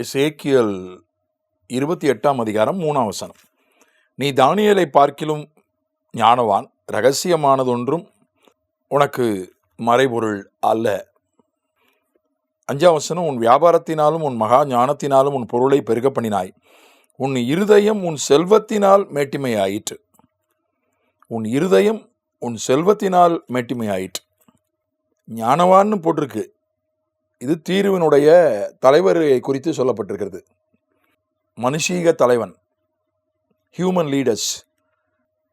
எசேக்கியல் இருபத்தி எட்டாம் அதிகாரம் மூணாம் வசனம். நீ தானியலை பார்க்கிலும் ஞானவான் ரகசியமானதொன்றும் உனக்கு மறைபொருள் அல்ல. அஞ்சாம் வசனம் உன் வியாபாரத்தினாலும் உன் மகா ஞானத்தினாலும் உன் பொருளை பெருக பண்ணினாய். உன் இருதயம் உன் செல்வத்தினால் மேட்டிமையாயிற்று. உன் இருதயம் உன் செல்வத்தினால் மேட்டிமையாயிற்று. ஞானவான்னு போட்டிருக்கு. இது தீர்வினுடைய தலைவரை குறித்து சொல்லப்பட்டிருக்கிறது. மனுஷீக தலைவன் ஹியூமன் லீடர்ஸ்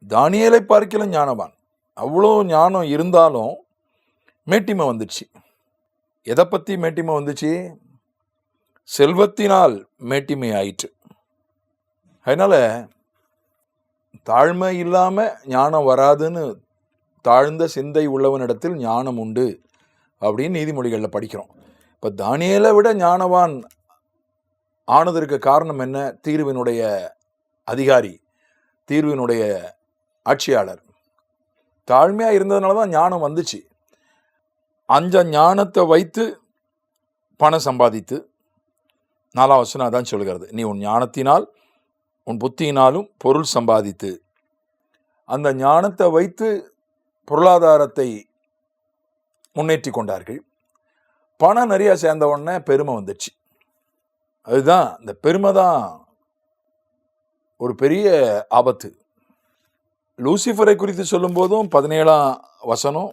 தானியலை பார்க்கல ஞானவான். அவ்வளோ ஞானம் இருந்தாலும் மேட்டிமை வந்துச்சு. எதை பற்றி மேட்டிமை வந்துச்சு? செல்வத்தினால் மேட்டிமை ஆயிற்று. அதனால் தாழ்மை இல்லாமல் ஞானம் வராதுன்னு தாழ்ந்த சிந்தை உள்ளவனிடத்தில் ஞானம் உண்டு அப்படின்னு நீதிமொழிகளில் படிக்கிறோம். இப்போ தானியலை விட ஞானவான் ஆனதற்கு காரணம் என்ன? தீர்வினுடைய அதிகாரி தீர்வினுடைய ஆட்சியாளர். தாழ்மையாக இருந்ததுனால தான் ஞானம் வந்துச்சு. அந்த ஞானத்தை வைத்து பணம் சம்பாதித்து நாலாம் வசனம் அதான் சொல்கிறது நீ உன் ஞானத்தினால் உன் புத்தியினாலும் பொருள் சம்பாதித்து அந்த ஞானத்தை வைத்து பொருளாதாரத்தை முன்னேற்றி கொண்டார்கள். பணம் நிறைய சேர்ந்த உடனே பெருமை வந்துச்சு. அதுதான் இந்த பெருமை தான் ஒரு பெரிய ஆபத்து. லூசிஃபரை குறித்து சொல்லும்போதும் பதினேழாம் வசனம்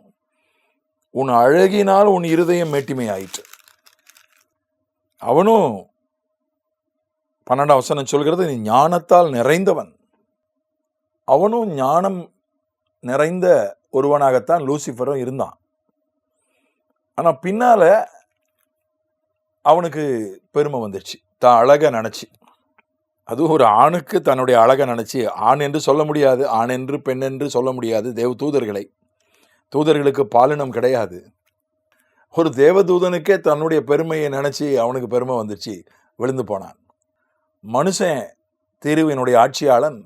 உன் அழகினால் உன் இருதயம் மேட்டிமை ஆயிற்று. அவனும் பன்னெண்டாம் வசனம் சொல்கிறது நீ ஞானத்தால் நிறைந்தவன். அவனும் ஞானம் நிறைந்த ஒருவனாகத்தான் லூசிஃபரும் இருந்தான். ஆனால் பின்னால் அவனுக்கு பெருமை வந்துடுச்சு. தான் அழகை நினச்சி. அதுவும் ஒரு ஆணுக்கு தன்னுடைய அழகை நினச்சி ஆண் என்று சொல்ல முடியாது ஆண் என்று பெண் என்று சொல்ல முடியாது தேவ தூதர்களை. தூதர்களுக்கு பாலினம் கிடையாது. ஒரு தேவதூதனுக்கே தன்னுடைய பெருமையை நினச்சி அவனுக்கு பெருமை வந்துடுச்சு விழுந்து போனான். மனுஷன் தீர்வினுடைய ஆட்சியாளன்.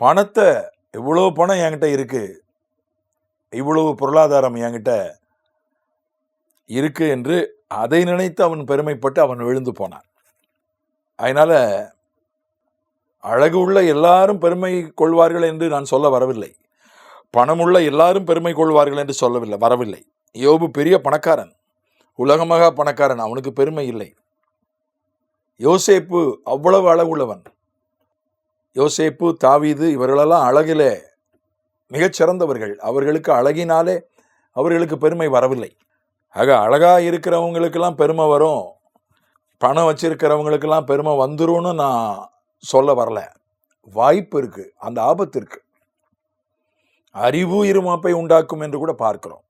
பணத்தை இவ்வளோ பணம் என்கிட்ட இருக்கு இவ்வளவு பொருளாதாரம் என்கிட்ட இருக்குது என்று அதை நினைத்து அவன் பெருமைப்பட்டு அவன் விழுந்து போனான். அதனால் அழகு உள்ள எல்லாரும் பெருமை கொள்வார்கள் என்று நான் சொல்ல வரவில்லை. பணமுள்ள எல்லாரும் பெருமை கொள்வார்கள் என்று சொல்லவில்லை வரவில்லை. யோபு பெரிய பணக்காரன் உலகமாக பணக்காரன் அவனுக்கு பெருமை இல்லை. யோசேப்பு அவ்வளவு அழகுள்ளவன். யோசேப்பு தாவீது இவர்களெல்லாம் அழகிலே மிகச் சிறந்தவர்கள் அவர்களுக்கு அழகினாலே அவர்களுக்கு பெருமை வரவில்லை. ஆக அழகா இருக்கிறவங்களுக்கெல்லாம் பெருமை வரும். பணம் வச்சிருக்கிறவங்களுக்கெல்லாம் பெருமை வந்துரும்னு நான் சொல்ல வரல. வாய்ப்பு இருக்கு அந்த ஆபத்து இருக்கு. அறிவு இருமாப்பை உண்டாக்கும் என்று கூட பார்க்கிறோம்.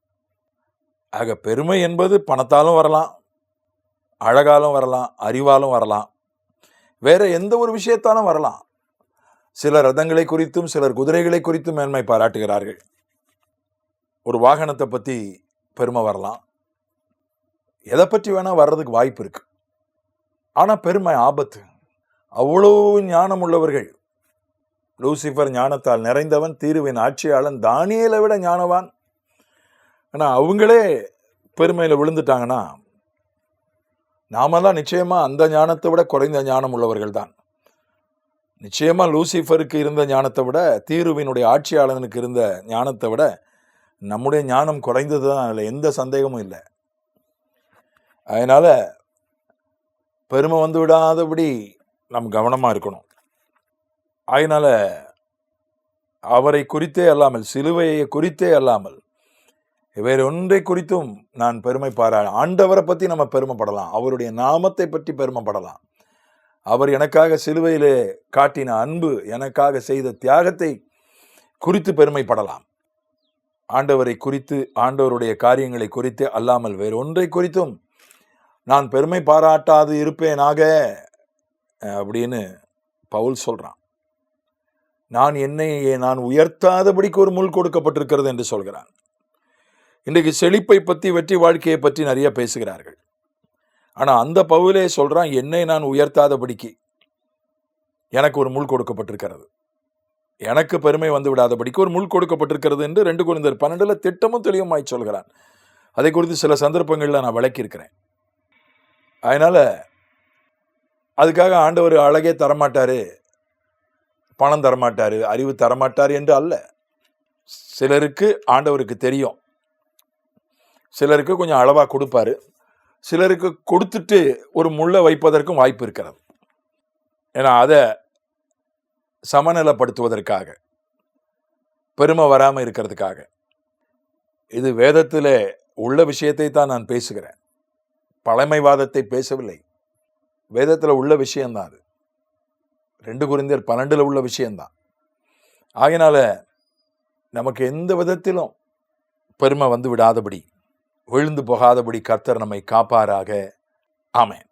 ஆக பெருமை என்பது பணத்தாலும் வரலாம் அழகாலும் வரலாம் அறிவாலும் வரலாம். வேற எந்த ஒரு விஷயத்தாலும் வரலாம். சிலர் ரதங்களை குறித்தும் சிலர் குதிரைகளை குறித்தும் மேன்மை பாராட்டுகிறார்கள். ஒரு வாகனத்தை பற்றி பெருமை வரலாம். எதை பற்றி வேணால் வர்றதுக்கு வாய்ப்பு இருக்குது ஆனால் பெருமை ஆபத்து. அவ்வளோ ஞானம் உள்ளவர்கள். லூசிஃபர் ஞானத்தால் நிறைந்தவன் தீருவின் ஆட்சியாளன் தானியலை விட ஞானவான். ஆனால் அவங்களே பெருமையில் விழுந்துட்டாங்கன்னா நாம தான் நிச்சயமாக அந்த ஞானத்தை விட குறைந்த ஞானம் உள்ளவர்கள் தான். நிச்சயமாக லூசிஃபருக்கு இருந்த ஞானத்தை விட தீருவினுடைய ஆட்சியாளனுக்கு இருந்த ஞானத்தை விட நம்முடைய ஞானம் குறைந்தது தான் அதில் எந்த சந்தேகமும் இல்லை. அதனால் பெருமை வந்து விடாதபடி நாம் கவனமாக இருக்கணும். அதனால் அவரை குறித்தே அல்லாமல் சிலுவையை குறித்தே அல்லாமல் வேறு ஒன்றை குறித்தும் நான் பெருமை பாரா ஆண்டவரை பற்றி நம்ம பெருமைப்படலாம். அவருடைய நாமத்தை பற்றி பெருமைப்படலாம். அவர் எனக்காக சிலுவையிலே காட்டின அன்பு எனக்காக செய்த தியாகத்தை குறித்து பெருமைப்படலாம். ஆண்டவரை குறித்து ஆண்டவருடைய காரியங்களை குறித்து அல்லாமல் வேறு ஒன்றை குறித்தும் நான் பெருமை பாராட்டாது இருப்பேனாக அப்படின்னு பவுல் சொல்றான். நான் என்னை நான் உயர்த்தாதபடிக்கு ஒரு முள் கொடுக்கப்பட்டிருக்கிறது என்று சொல்கிறான். இன்றைக்கு செழிப்பை பற்றி வெற்றி வாழ்க்கையை பற்றி நிறைய பேசுகிறார்கள். ஆனால் அந்த பவுலே சொல்றான் என்னை நான் உயர்த்தாதபடிக்கு எனக்கு ஒரு முள் கொடுக்கப்பட்டிருக்கிறது. எனக்கு பெருமை வந்து விடாதபடிக்கு ஒரு முள் கொடுக்கப்பட்டிருக்கிறது என்று ரெண்டு குழந்தைர் பன்னெண்டில் திட்டமும் தெளிவுமாய் சொல்கிறான் அதை குறித்து சில சந்தர்ப்பங்களில் நான் விளக்கியிருக்கிறேன். அதனால் அதுக்காக ஆண்டவர் அழகே தரமாட்டார் பணம் தரமாட்டார் அறிவு தரமாட்டார் என்று அல்ல. சிலருக்கு ஆண்டவருக்கு தெரியும். சிலருக்கு கொஞ்சம் அளவாக கொடுப்பாரு. சிலருக்கு கொடுத்துட்டு ஒரு முள்ளை வைப்பதற்கும் வாய்ப்பு இருக்கிறது. ஏன்னா அதை சமநிலைப்படுத்துவதற்காக பெருமை வராமல் இருக்கிறதுக்காக. இது வேதத்தில் உள்ள விஷயத்தை தான் நான் பேசுகிறேன். பழமைவாதத்தை பேசவில்லை. வேதத்தில் உள்ள விஷயம்தான் அது. ரெண்டு குறிந்தர் பன்னெண்டில் உள்ள விஷயம்தான் ஆகினால நமக்கு எந்த விதத்திலும் பெருமை வந்து விடாதபடி விழுந்து போகாதபடி கர்த்தர் நம்மை காப்பாராக. ஆமேன்.